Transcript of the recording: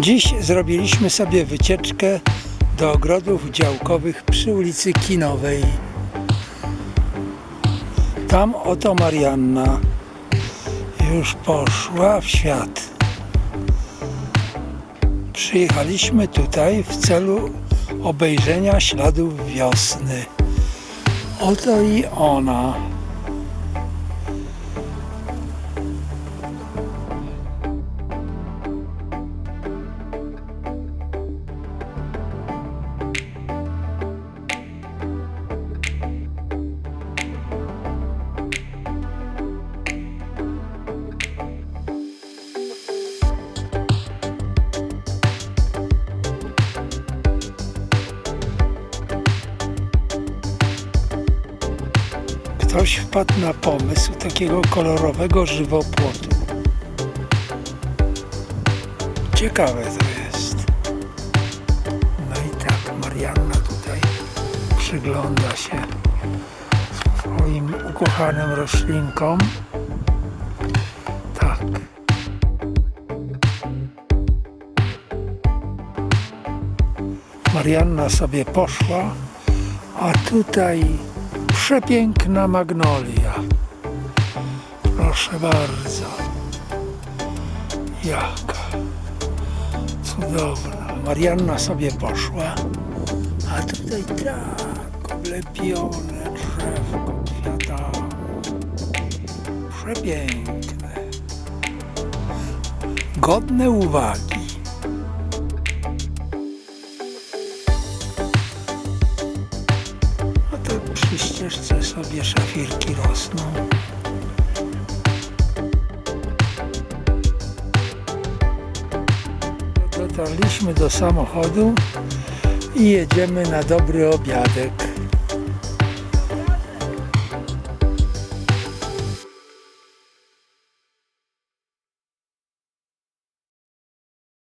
Dziś zrobiliśmy sobie wycieczkę do ogrodów działkowych przy ulicy Kinowej. Tam oto Marianna już poszła w świat. Przyjechaliśmy tutaj w celu obejrzenia śladów wiosny. Oto i ona. Ktoś wpadł na pomysł takiego kolorowego żywopłotu. Ciekawe to jest. No i tak, Marianna tutaj przygląda się swoim ukochanym roślinkom. Tak. Marianna sobie poszła, a tutaj przepiękna magnolia. Proszę bardzo. Jaka cudowna. Marianna sobie poszła, a tutaj tak oblepione drzewko kwiatami. Przepiękne. Godne uwagi. Przy ścieżce sobie szafirki rosną. Dotarliśmy do samochodu i jedziemy na dobry obiadek.